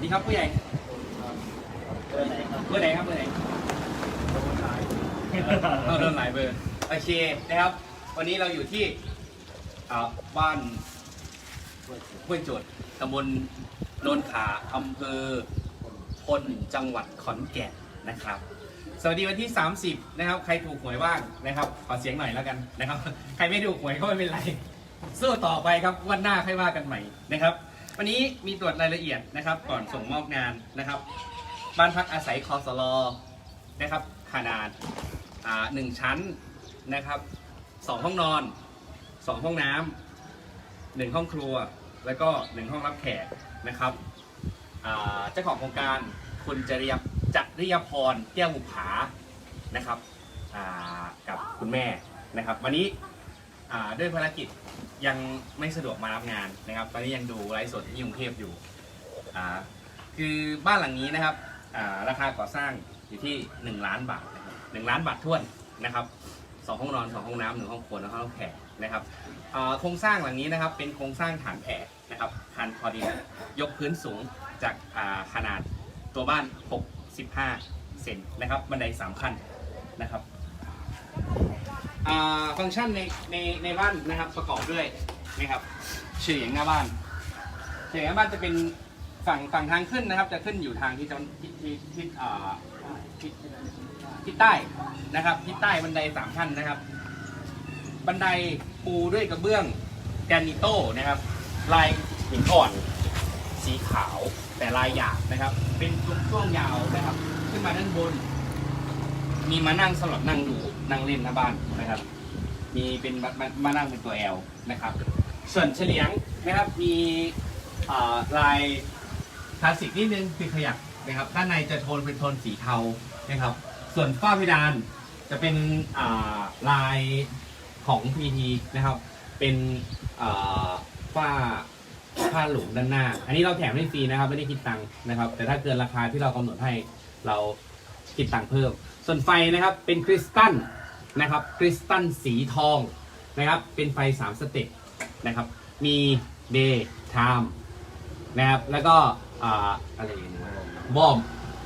วัสดีครับผู้ใหญ่เบอร์ไหนครับเบอร์ไหนครับเบอร์ไหนเอาโดนหลายเบอร์โอเคนะครับ วันนี้เราอยู่ที่อ่าบ้านห้วยโจดตำบลโนนขาอำเภอพลจังหวัดขอนแก่นนะครับ สวัสดีวันที่ 30 นะครับ ใครถูกหวยบ้างนะครับ ขอเสียงหน่อยแล้วกันนะครับ ใครไม่ถูกหวยก็ไม่เป็นไรสู้ต่อไปครับวันหน้าค่อยว่ากันใหม่นะครับ วันนี้มีตรวจรายละเอียดนะครับ ก่อนส่งมอบงานนะครับ บ้านพักอาศัยคอสลอนะครับขนาดอ่าหนึ่งชั้นนะครับสองห้องนอนสองห้องน้ำหนึ่งห้องครัว แล้วก็หนึ่งห้องรับแขกนะครับเจ้าของโครงการคุณจริยจัริยพรแก้วบุภานะครับกับคุณแม่นะครับ วันนี้ อ่าด้วยภารกิจยังไม่สะดวกมารับงานนะครับ ตอนนี้ยังดูไลฟ์สดที่กรุงเทพอยู่อ่าคือบ้านหลังนี้นะครับอ่าราคาก่อสร้างอยู่ที่ 1 ล้านบาทนะครับหนึ่งล้านบาทท้วนนะครับสองห้องนอนสองห้องน้ำหนึ่งห้องครัวแล้วห้องแขกนะครับอ่าโครงสร้างหลังนี้นะครับเป็นโครงสร้างฐานแผ่นะครับฐานพอดียกพื้นสูงจากอ่าขนาดตัวบ้าน 65 เซนนะครับบันได3ขั้นนะครับ อ่าฟังก์ชันในในในบ้านนะครับประกอบด้วยนะครับเฉียงหน้าบ้านเฉียงหน้าบ้านจะเป็นฝั่งฝั่งทางขึ้นนะครับ จะขึ้นอยู่ทางที่ตะวันทิศทิศทิศอ่าทิศทิศใต้นะครับทิศใต้บันไดสามขั้นนะครับ บันไดปูด้วยกระเบื้องแกรนิโต้นะครับ ลายหินอ่อน สีขาวแต่ลายหยาบนะครับ เป็นช่วงยาวนะครับ ขึ้นมาด้านบน มีมานั่งสำหรับนั่งดู นั่งเล่นหน้าบ้านนะครับ มีเป็นมามามานั่งเป็นตัวแอลนะครับ ส่วนเฉลียงนะครับมีอ่าลายคลาสสิกนิดนึงคือขยับนะครับ ด้านในจะโทนเป็นโทนสีเทานะครับ ส่วนฝ้าเพดานจะเป็นอ่าลายของ PT นะครับ เป็นอ่าฝ้าผ้าหลุมด้านหน้า อันนี้เราแถมให้ฟรีนะครับ ไม่ได้คิดตังค์นะครับ แต่ถ้าเกินราคาที่เรากำหนดให้เราคิดตังค์เพิ่ม ส่วนไฟนะครับเป็นคริสตัล นะครับคริสตัลสีทองนะครับเป็นไฟ 3 สเต็ปนะครับมี day time นะครับแล้วก็อะไรอย่างเงี้ยวอม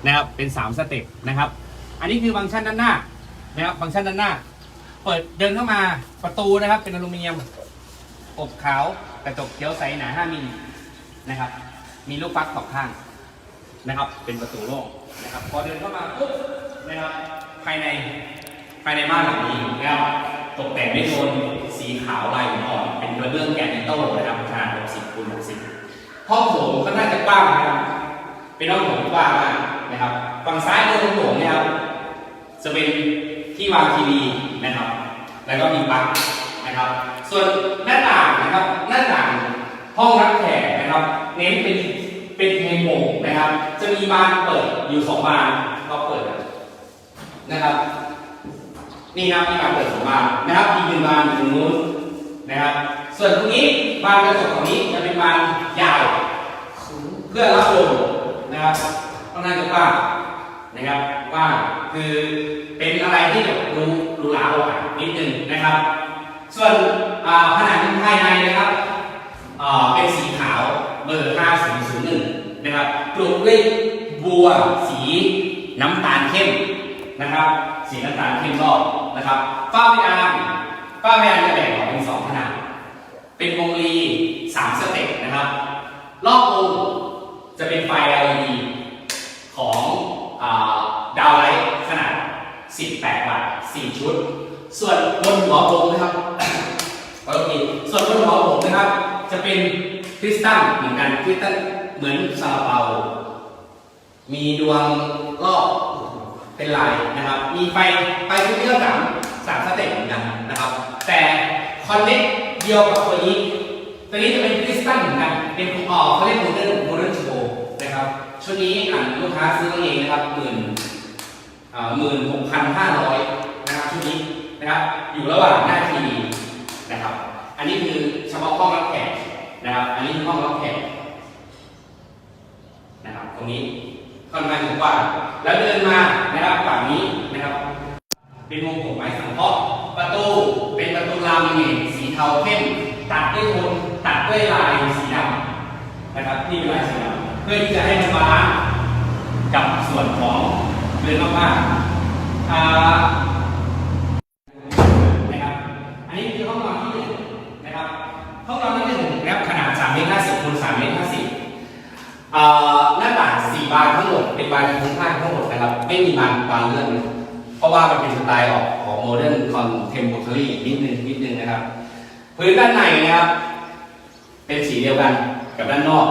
นะครับเป็น 3 สเต็ปนะครับ อันนี้คือฟังก์ชันด้านหน้านะครับฟังก์ชันด้านหน้า เปิดเดินเข้ามาประตูนะครับเป็นอลูมิเนียมอบขาวกระจกเขียวใสหนา 5มิลนะครับ มีลูกปลั๊กสองข้างนะครับ เป็นประตูโล่งนะครับ พอเดินเข้ามาปุ๊บนะครับภายใน ภายในบ้านหลังนี้นะครับตกแต่งด้วยโทนสีขาวลายหินอ่อนเป็นกระเบื้องแกนิโต้นะครับขนาด60คูณ60ห้องโถงก็น่าจะกว้างนะครับเป็นห้องโถงที่กว้างมากนะครับฝั่งซ้ายมือห้องโถงเนี่ยครับจะเป็นที่วางทีวีนะครับ แล้วก็มีปลั๊กนะครับ ส่วนหน้าต่างนะครับหน้าต่างห้องรับแขกนะครับ เน้นเป็นเป็นเทโมงนะครับ จะมีบานเปิดอยู่สองบานก็เปิดนะครับ นี่ครับมีบานเปิดสองบานนะครับอีกหนึ่งบานอยู่ตรงนู้นนะครับ ส่วนตรงนี้บานกระจกตรงนี้จะเป็นบานยาวเพื่อรับลมนะครับต้องน่าจะกว้างนะครับว่าคือเป็นอะไรที่แบบรู้รู้ลาอะนิดนึงนะครับ ส่วนอ่าผนังภายในนะครับเป็นสีขาวเบอร์ 5001 นะครับปลูกด้วยบัวสีน้ำตาลเข้ม นะครับสีน้ำตาลเข้มรอบนะครับฝ้าเพดานฝ้าเพดานจะแบ่งออกเป็นสองขนาด เป็นวงรีสามสเต็ปนะครับ รอบองจะเป็นไฟ LED ของอาดาวไลท์ขนาด 18 วัตต์4ชุด ส่วนบนหัวผมนะครับขอโทษทีส่วนบนหัวผมนะครับ จะเป็นคริสตัลเหมือนกันคริสตัลเหมือนซาลาเปา มีดวงรอบ เป็นลายนะครับ มีไฟไฟทุกเรื่องสามสามสเต็ปเหมือนกันนะครับ แต่คอนเน็กเดียวกับตัวนี้ตัวนี้จะเป็นคริสตัลเหมือนกัน เป็นอ๋อเขาเรียกโมเดิร์นโมเดิร์นโชว์นะครับชุดนี้อ่านลูกค้าซื้อเองนะครับหมื่นหมื่นหกพันห้าร้อยนะครับชุดนี้นะครับ อยู่ระหว่างหน้าทีวีนะครับ อันนี้คือเฉพาะห้องรับแขกนะครับ อันนี้คือห้องรับแขกนะครับ ตรงนี้ ค่อนข้างกว้างแล้วเดินมานะครับฝั่งนี้นะครับ เป็นวงกลมไม้สังเคราะห์ประตูเป็นประตูลามิเนตสีเทาเข้มตัดด้วยโทนตัดด้วยลายสีดำนะครับนี่เป็นลายสีดำเพื่อที่จะให้มันบาลานซ์กับส่วนของเรือนมากๆอ่านะครับ อันนี้คือห้องนอนที่หนึ่งนะครับ ห้องนอนที่หนึ่งนะครับขนาด3เมตร50คูณ3เมตร50อ่าหน้าต่าง4บานทั้งหมดเป็นบานทั้งข้างทั้ง หมดนะครับไม่มีบานบานเลื่อนนะเพราะว่ามันเป็นสไตล์ออกของโมเดิร์นคอนเทมโพเทอรี่นิดนึงนิดนึงนะครับ พื้นด้านในนะครับ เป็นสีเดียวกันกับด้านนอก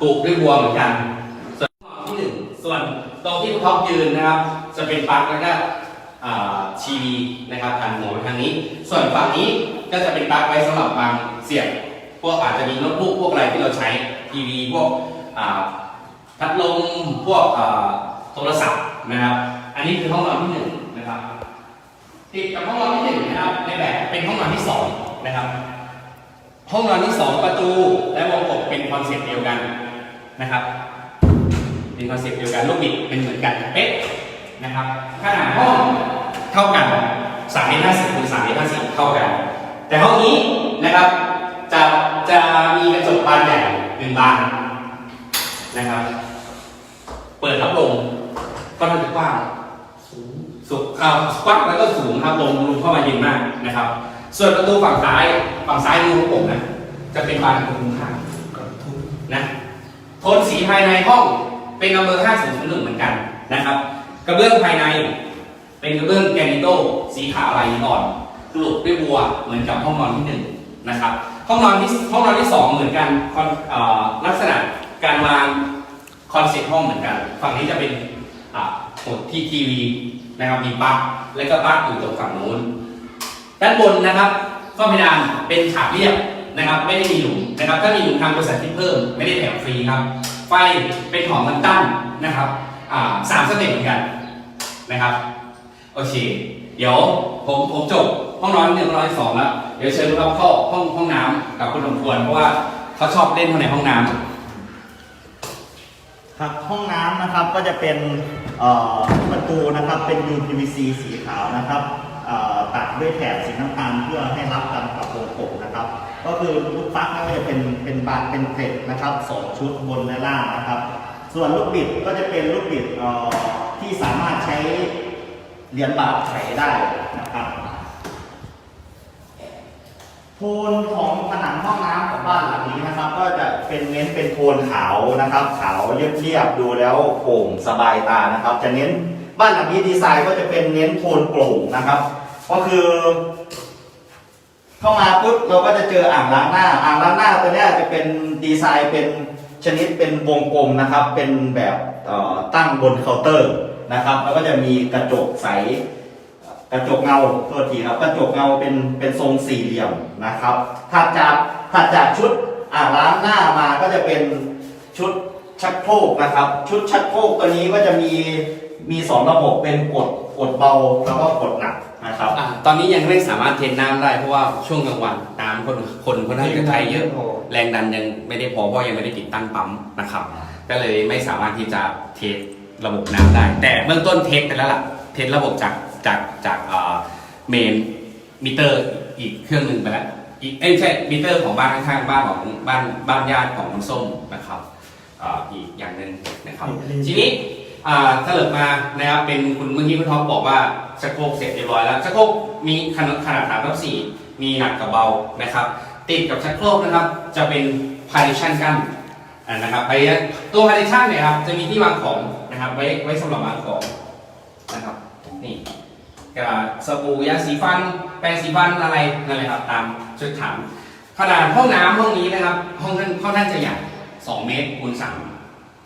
ปลูกด้วยบัวเหมือนกัน ส่วนที่หนึ่งส่วนตรงที่ท็อปยืนนะครับ จะเป็นปลั๊กแล้วก็ทีวีนะครับหันหัวไปทางนี้ ส่วนฝั่งนี้ก็จะเป็นปลั๊กไว้สำหรับบางเสียบ พวกอาจจะมีโน้ตบุ๊กพวกอะไรที่เราใช้ทีวีพวกพัดลมพวกโทรศัพท์ นะครับ อันนี้คือห้องนอนที่หนึ่งนะครับ ติดกับห้องนอนที่หนึ่งนะครับ ในแบบเป็นห้องนอนที่สองนะครับ ห้องนอนที่สองประตูและวงกบเป็นคอนเซ็ปต์เดียวกันนะครับเป็นคอนเซ็ปต์เดียวกันลูกบิดเป็นเหมือนกันเป๊ะนะครับขนาดห้องเท่ากัน3เมตร50คูณ3เมตร50เท่ากัน แต่ห้องนี้นะครับจะจะมีกระจกบานใหญ่หนึ่งบานนะครับ เปิดรับลม ก็น่าจะกว้างสูงสุดอ่ากว้างแล้วก็สูงครับลมลมเข้ามาเย็นมากนะครับ ส่วนประตูฝั่งซ้ายฝั่งซ้ายมือของผมนะจะเป็นบานประตูข้างนะโทนสีภายในห้องเป็นนัมเบอร์5001เหมือนกันนะครับ กระเบื้องภายใน เป็นกระเบื้องแกรนิโตสีขาวลายอ่อนกลุกด้วยบัวเหมือนกับห้องนอนที่หนึ่งนะครับห้องนอนที่ห้องนอนที่สองเหมือนกันคอนอ่อลักษณะการวางคอนเซ็ปต์ห้องเหมือนกัน ฝั่งนี้จะเป็น หดที่ทีวีนะครับมีปลั๊กแล้วก็ปลั๊กอยู่ตรงฝั่งนู้น ด้านบนนะครับฝ้าเพดานเป็นฉาบเรียบนะครับ ไม่ได้มีหลุมนะครับ ถ้ามีหลุมทางบริษัทที่เพิ่มไม่ได้แถมฟรีครับ ไฟเป็นของมันตั้นนะครับสามสเต็ปเหมือนกันนะครับโอเค เดี๋ยวผมผมจบห้องนอนหนึ่งห้องนอนที่สองแล้ว เดี๋ยวเชิญคุณท็อปเข้าห้องห้องน้ำกับคุณสมควรเพราะว่าเขาชอบเล่นในห้องน้ำ ครับห้องน้ำนะครับก็จะเป็นประตูนะครับเป็น UPVC สีขาวนะครับตัดด้วยแถบสีน้ำตาลเพื่อให้รับกันกับวงกบนะครับ ก็คือลูกฟักก็จะเป็นเป็นบานเป็นเกล็ดนะครับสองชุดบนและล่างนะครับ ส่วนลูกบิดก็จะเป็นลูกบิดที่สามารถใช้เหรียญบาทไขได้นะครับ โทนของผนังห้องน้ำของบ้านหลังนี้นะครับ ก็จะเป็นเน้นเป็นโทนขาวนะครับ ขาวเรียบๆดูแล้วโปร่งสบายตานะครับ จะเน้นบ้านหลังนี้ดีไซน์ก็จะเป็นเน้นโทนโปร่งนะครับ ก็คือ เข้ามาปุ๊บเราก็จะเจออ่างล้างหน้า อ่างล้างหน้าตัวนี้จะเป็นดีไซน์เป็นชนิดเป็นวงกลมนะครับ เป็นแบบตั้งบนเคาน์เตอร์นะครับ แล้วก็จะมีกระจกใส กระจกเงาโทษทีครับกระจกเงาเป็นเป็นทรงสี่เหลี่ยมนะครับถัดจากถัดจากชุดอ่างล้างหน้ามาก็จะเป็นชุดชักโครกนะครับ ชุดชักโครกตัวนี้ก็จะมีมีสองระบบเป็นกดกดเบาแล้วก็กดหนักนะครับอ่าตอนนี้ยังไม่สามารถเทน้ำได้เพราะว่าช่วงกลางวันน้ำคนคนค่อนข้างจะใช้เยอะแรงดันยังไม่ได้พอเพราะยังไม่ได้ติดตั้งปั๊มนะครับ ก็เลยไม่สามารถที่จะเทสระบบน้ำได้ แต่เบื้องต้นเทสไปแล้วล่ะเทสระบบจาก จากจากเอ่อเมนมิเตอร์อีกเครื่องหนึ่งไปแล้วอีกเอ้ยไม่ใช่มิเตอร์ของบ้านข้างๆบ้านของบ้านบ้านญาติของคุณส้มนะครับเอ่ออีกอย่างหนึ่งนะครับ ทีนี้อ่าถ้าเลิกมานะครับเป็นคุณเมื่อกี้คุณท็อปบอกว่าชักโครกเสร็จเรียบร้อยแล้วชักโครกมีขนาดขนาดสามทับสี่มีหนักกับเบานะครับ ติดกับชักโครกนะครับ จะเป็น partition กั้นอ่านะครับไปตัว partition เนี่ยครับจะมีที่วางของนะครับไว้ไว้สำหรับวางของนะครับนี่กระดาษ สบู่ยาสีฟัน แปรงสีฟันอะไรนั่นเลยครับตามชุดถามขนาดห้องน้ำห้องนี้นะครับ ห้องท่านห้องท่านจะใหญ่2เมตรคูณ3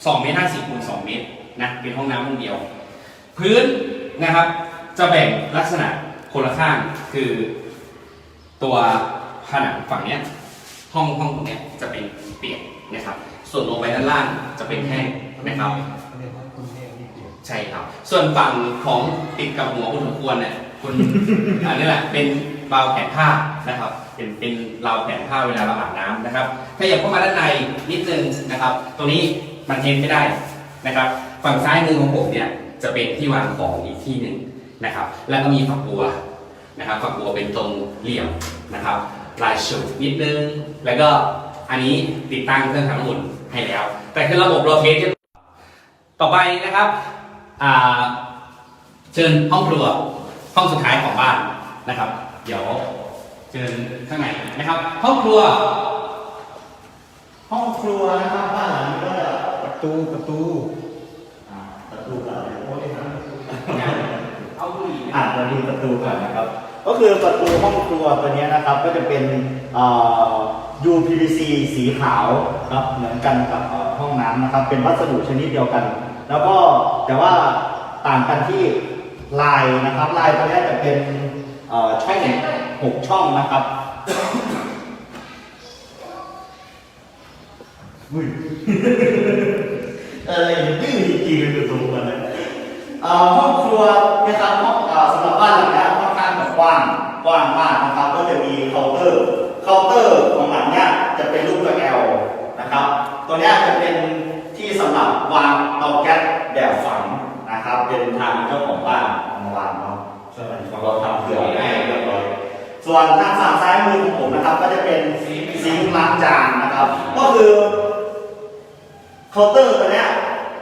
2เมตร50คูณ2เมตรนะเป็นห้องน้ำห้องเดียว พื้นนะครับจะแบ่งลักษณะคนละข้างคือ ตัวผนังฝั่งเนี้ยห้องห้องตรงเนี้ยจะเป็นเปียกนะครับ ส่วนลงไปด้านล่างจะเป็นแห้งนะครับ ใช่ครับ ส่วนฝั่งของติดกับหัวคุณสมควรเนี่ยคุณ อันนี้แหละเป็นราวแผนผ้านะครับ เป็นเป็นราวแผนผ้าเวลาเราอาบน้ำนะครับขยับเข้ามาด้านในนิดนึงนะครับ ตรงนี้มันเทนไม่ได้นะครับ ฝั่งซ้ายมือของผมเนี่ยจะเป็นที่วางของอีกที่หนึ่งนะครับ แล้วก็มีฝักบัวนะครับฝักบัวเป็นตรงเหลี่ยมนะครับลายฉุดนิดนึง แล้วก็อันนี้ติดตั้งเครื่องทำน้ำอุ่นให้ให้แล้ว แต่คือระบบโรเทตต่อไปนะครับ อ่าเชิญห้องครัวห้องสุดท้ายของบ้านนะครับ เดี๋ยวเชิญข้างในนะครับ ห้องครัว ห้องครัวนะครับบ้านหลังนี้ก็จะประตูประตูอ่าประตูก่อนเลยโอ้ยนะเอาบุหรี่อ่านมาดูประตูก่อนนะครับ ก็คือประตูห้องครัวตัวนี้นะครับ ก็จะเป็นเอ่อ UPVC สีขาวครับเหมือนกันกับเอ่อห้องน้ำนะครับ เป็นวัสดุชนิดเดียวกัน แล้วก็แต่ว่าต่างกันที่ลายนะครับลายตัวนี้จะเป็นเอ่อช่องหกช่องนะครับอุ้ยเออดื้อจริงๆคือตัวมันเลยเอ่อห้องครัวนะครับห้องเอ่อสำหรับบ้านหลังนี้ค่อนข้างแบบกว้างกว้างมากนะครับ ก็จะมีเคาน์เตอร์เคาน์เตอร์ของหลังเนี้ยจะเป็นรูปตัว L นะครับ ตัวเนี้ยจะเป็นที่ สำหรับวางเตาแก๊สแบบฝังนะครับ เป็นทางเจ้าของบ้านเอามาวางเนาะช่วยกันเราทำเผื่อไว้ให้เรียบร้อยส่วนทางฝั่งซ้ายมือของผมนะครับ ก็จะเป็นซิงค์ล้างจานนะครับ ก็คือเคาน์เตอร์ตัวเนี้ย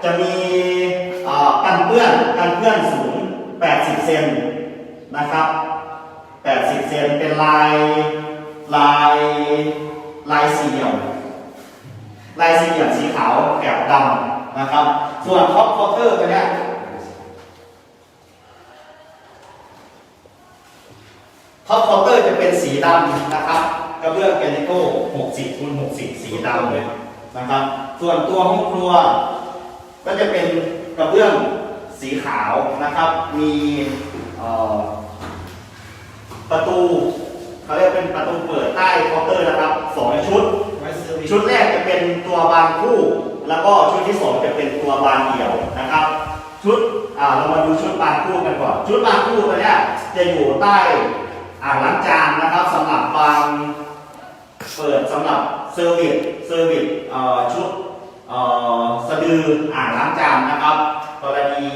จะมีกันเปื้อนกันเปื้อนสูง 80 เซนนะครับ 80 เซนเป็นลายลายลายสี่เหลี่ยม ลายสี่เหลี่ยมสีขาวแกบดำนะครับ ส่วนท็อปคาน์เตอร์ตัวเนี้ยท็อปคาน์เตอร์จะเป็นสีดำนะครับกระเบื้องแกนิโก้60คูณ60 สีดำเลยนะครับ ส่วนตัวห้องครัว ก็จะเป็นกระเบื้องสีขาวนะครับ มีประตูเขาเรียกเป็นประตูเปิดใต้เคาน์เตอร์นะครับสองชุด ชุดแรกจะเป็นตัวบานคู่ แล้วก็ชุดที่สองจะเป็นตัวบานเดี่ยวนะครับ ชุดอ่าเรามาดูชุดบานคู่กันก่อนชุดบานคู่ตัวเนี้ยจะอยู่ใต้อ่างล้างจานนะครับสำหรับบางเปิดสำหรับเซอร์วิสเซอร์วิสชุดอ่อสะดืออ่างล้างจานนะครับกรณี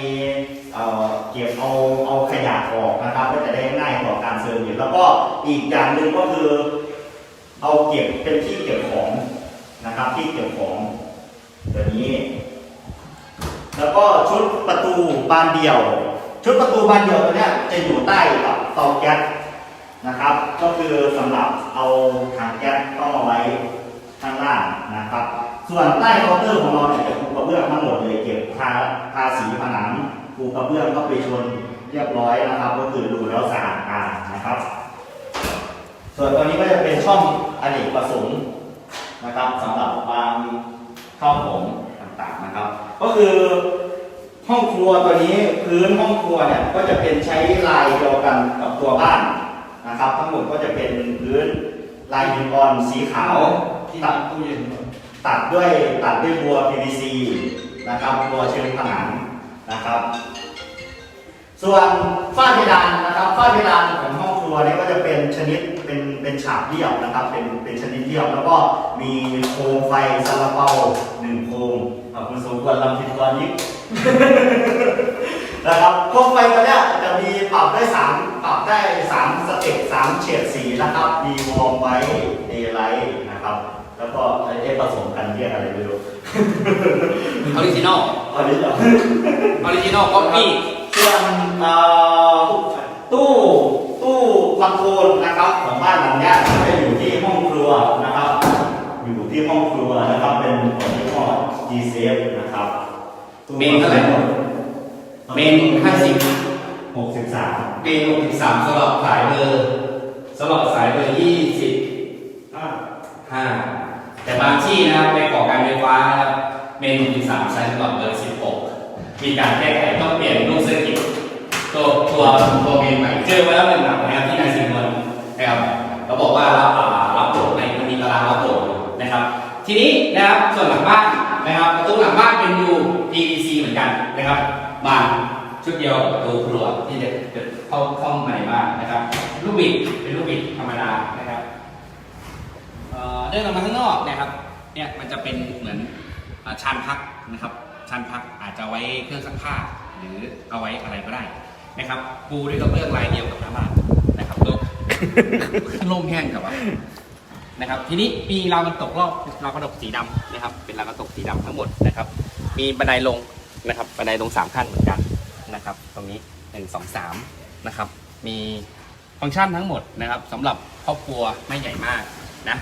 อ่อเก็บเอาเอาขยะออกนะครับ ก็จะได้ง่ายต่อการเซอร์วิสแล้วก็อีกอย่างหนึ่งก็คือเอาเก็บเป็นที่เก็บของ นะครับที่เก็บของตัวนี้ แล้วก็ชุดประตูบานเดี่ยว ชุดประตูบานเดี่ยวตัวนี้จะอยู่ใต้กับเตาแก๊สนะครับ ก็คือสำหรับเอาถังแก๊สต้องเอาไว้ข้างล่างนะครับ ส่วนใต้เคาน์เตอร์ของเราเนี่ยจะปูกระเบื้องทั้งหมดเลยเก็บทาทาสีผนังปูกระเบื้องก็ไปชนเรียบร้อยนะครับ ก็คือดูแล้วสะอาดตานะครับ ส่วนตัวนี้ก็จะเป็นช่องอเนกประสงค์ นะครับสำหรับวางข้าวของต่างๆนะครับ ก็คือห้องครัวตัวนี้พื้นห้องครัวเนี่ยก็จะเป็นใช้ลายเดียวกันกับตัวบ้านนะครับ ทั้งหมดก็จะเป็นพื้นลายหินอ่อนสีขาวที่ตัดตู้เย็นตัดด้วยตัดด้วยบัว PVC นะครับบัวเชิงผนังนะครับ ส่วนฝ้าเพดานนะครับฝ้าเพดานของห้อง ครัวเนี่ยก็จะเป็นชนิดเป็นเป็นฉาบเรียบนะครับ เป็นเป็นชนิดเรียบแล้วก็มีโคมไฟซาลาเปาหนึ่งโคมอะคุณสมควรลำพิดกรยิบนะครับโคมไฟตัวเนี้ยจะมีปรับได้สามปรับได้สามสเต็ปสามเฉดสีนะครับ มีวอร์มไว้เดย์ไลท์นะครับ แล้วก็ไอ้ผสมกันเรียกอะไรไม่รู้ออริจินอลอันนี้เหรอออริจินอลก๊อปปี้ส่วนเอ่อตู้ ตู้คอนโทรลนะครับของบ้านหลังเนี้ยจะอยู่ที่ห้องครัวนะครับ อยู่ที่ห้องครัวนะครับ เป็นของยี่ห้อ G Safe นะครับตู้เมนเท่าไหร่เมนห้าสิบหกสิบสามเมนหกสิบสามสำหรับสายเบอร์สำหรับสายเบอร์ยี่สิบอ่าห้าแต่บางที่นะครับไปก่อการไฟฟ้านะครับเมนหกสิบสามใช้สำหรับเบอร์สิบหกมีการแก้ไขต้องเปลี่ยนรูปเซอร์กิต ตัวตัวตัวเมนใหม่เจอมาแล้วหนึ่งหลังนะครับที่นายสิงห์นวลนะครับเราบอกว่ารับอ่ารับโหลดในมันมีตารางรับโหลดนะครับ ทีนี้นะครับส่วนหลังบ้านนะครับประตูหลังบ้านเป็น U PVC เหมือนกันนะครับบานชุดเดียวกับประตูครัวที่จะจะเข้าเข้าในบ้านนะครับ ลูกบิดเป็นลูกบิดธรรมดานะครับเอ่อเดินออกมาข้างนอกนะครับเนี่ยมันจะเป็นเหมือนชานพักนะครับชานพักอาจจะไว้เครื่องซักผ้าหรือเอาไว้อะไรก็ได้ นะครับปูด้วยกระเบื้องลายเดียวกับหน้าบ้านนะครับโลกลมแห้งกับว่านะครับ ทีนี้มีราวกันตกรอบราวกันตกสีดำนะครับ เป็นราวกันตกสีดำทั้งหมดนะครับ มีบันไดลงนะครับบันไดลงสามขั้นเหมือนกันนะครับ ตรงนี้หนึ่งสองสามนะครับ มีฟังก์ชันทั้งหมดนะครับสำหรับครอบครัวไม่ใหญ่มากนะ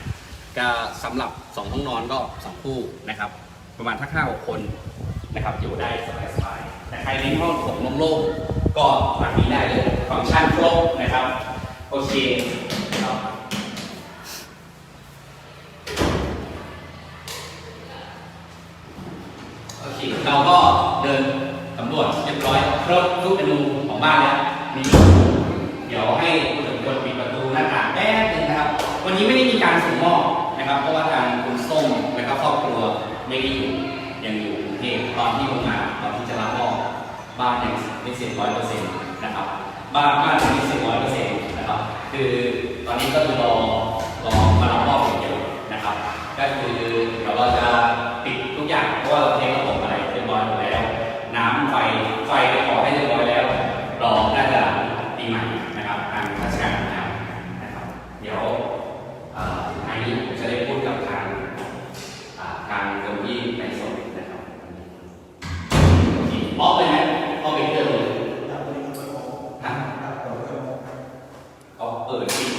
ก็สำหรับสองห้องนอนก็สองคู่นะครับ ประมาณทักห้าคนนะครับอยู่ได้สบาย แต่ใครเน้นห้องโถงโล่งๆก็หลังนี้ได้เลยฟังก์ชันครบนะครับโอเคโอเค เราก็เดินสำรวจเรียบร้อยครบทุกอนูของบ้านแล้วนี่เดี๋ยวให้คุณสมควรปิดประตูหน้าต่างแป๊บนึงนะครับ วันนี้ไม่ได้มีการส่งมอบนะครับเพราะว่าทางคุณส้มนะครับครอบครัวไม่ได้อยู่ยังอยู่กรุงเทพตอนที่ลงมาตอนที่จะรับมอบ บ้านเนี่ยม่เสร็จร้อยเปอร์เซ็นต์นะครับบ้านบ้านยังไม่เสร็จร้อยเปอร์เซ็นต์นะครับ คือตอนนี้ก็คือรอรอมารับมอบอย่างเดียวนะครับ ก็คือเดี๋ยวเราจะปิดทุกอย่างเพราะว่าเราเทคระบบอะไรเรียบร้อยหมดแล้ว น้ำไฟไฟไปขอให้เรียบร้อยแล้วรอน่าจะปีใหม่นะครับทางราชการทำนะครับ เดี๋ยวเอ่อสุดท้ายนี้ผมจะได้พูดกับทางอ่าทางคนที่ในสดนะครับโอเคออฟเลยไหมออฟเป็นเครื่องเลยฮะเอาเปิดปิด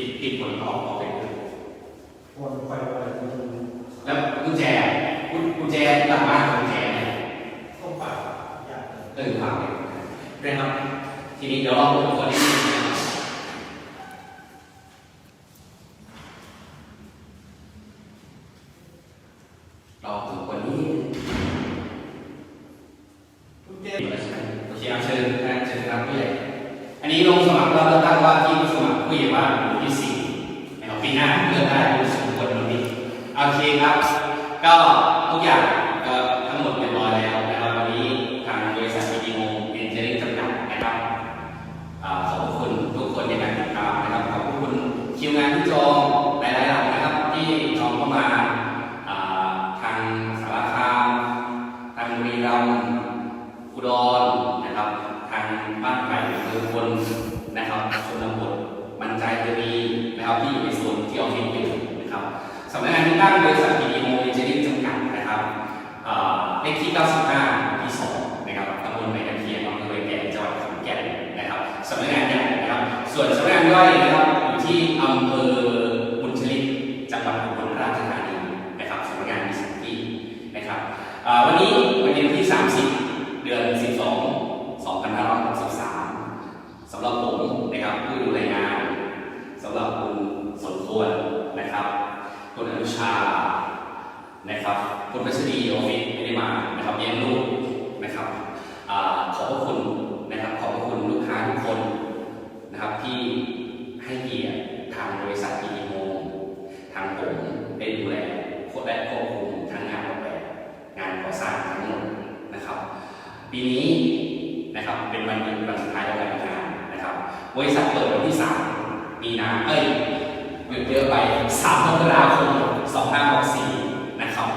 ปิดปิดผลออกออกเป็นเครื่องวนไฟอะไรคุณแล้วกุญแจกุญกุญแจหลังบ้านกุญแจเนี่ยต้องปากอยากเออฝากเลยนะครับ ทีนี้เดี๋ยวเราดูตัวนี้ ภอบุญชลิตจังหวัดอุบลราชธานีนะครับสำนักงานมีสองที่นะครับวันนี้วันนี้วันที่ 30 เดือน 12 2563สำหรับผมนะครับผู้ดูแลงานสำหรับคุณสมควรนะครับคุณอนุชานะครับคุณพัชรีออฟฟิศไม่ได้มา นะครับเลี้ยงลูกนะครับอาขอบพระคุณนะครับ ขอบพระคุณลูกค้าทุกคนนะครับที่ให้เกียรติทางบริษัทอีโมทางผมได้ดูแลและควบคุมทั้งงานออกแบบ งารทั้งหมดนะครับ ปีนี้นะครับเป็นวันหยุดวันสุดท้ายของการทำงานนะครับ บริษัทเปิดวันที่ 3 มีนาเอ้ยหยุดเยอะไป3มกราคม2564นะครับ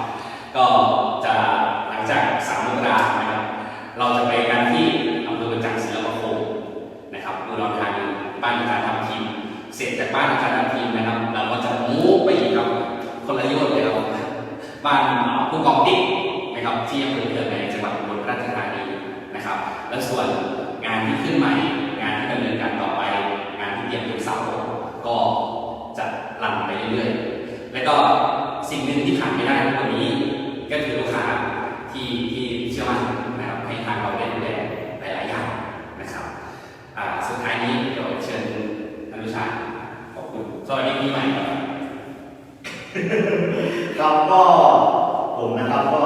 ก็จะหลังจาก3มกรานะครับ เราจะไปกันที่อำเภอจักษ์ศิลปาคมนะครับอุดรธานีบ้านอาจารย์ทำทีมเสร็จจากบ้านอาจารย์ทำทีมนะครับ เราก็จะมูไปอีกครับคนละโยชน์เลยครับบ้านผู้กองติ๊ก นะครับที่อำเภอเมืองในจังหวัดอุบลราชธานีนะครับ และส่วนงานที่ขึ้นใหม่ งานที่ดำเนินการต่อไป งานที่เตรียมทุกเสาก็จะรันไปเรื่อยๆ แล้วก็สิ่งหนึ่งที่ขาดไม่ได้ในวันนี้ ก็คือลูกค้าที่ที่เชื่อมั่นนะครับให้ทางเราได้ดูแลหลายๆอย่างนะครับสุดท้ายนี้เดี๋ยวเชิญอนุชาขอบคุณสวัสดีปีใหม่ครับก็ผมนะครับก็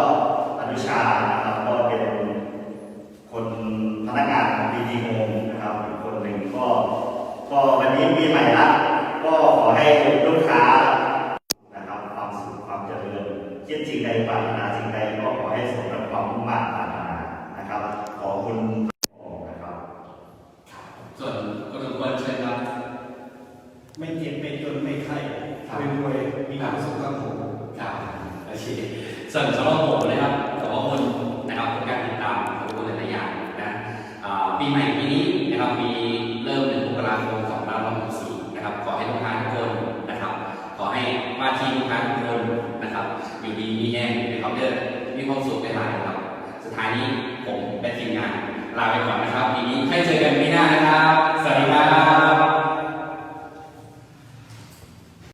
ชานะครับก็เป็นคนพนักงานของพีทีโฮมนะครับอีกคนหนึ่งก็ ก็วันนี้ปีใหม่ละก็ขอให้ลูกค้านะครับความสุขความเจริญคิดสิ่งใดปรารถนาสิ่งใดก็ขอให้สมกับความมุ่งมั่นปรารถนานะครับ ขอคุณนะครับส่วนคุณสมควรเชิญครับ ไม่เจ็บไม่จนไม่ไข้รวยมีความสุขครับผมครับโอเคส่วนสำหรับ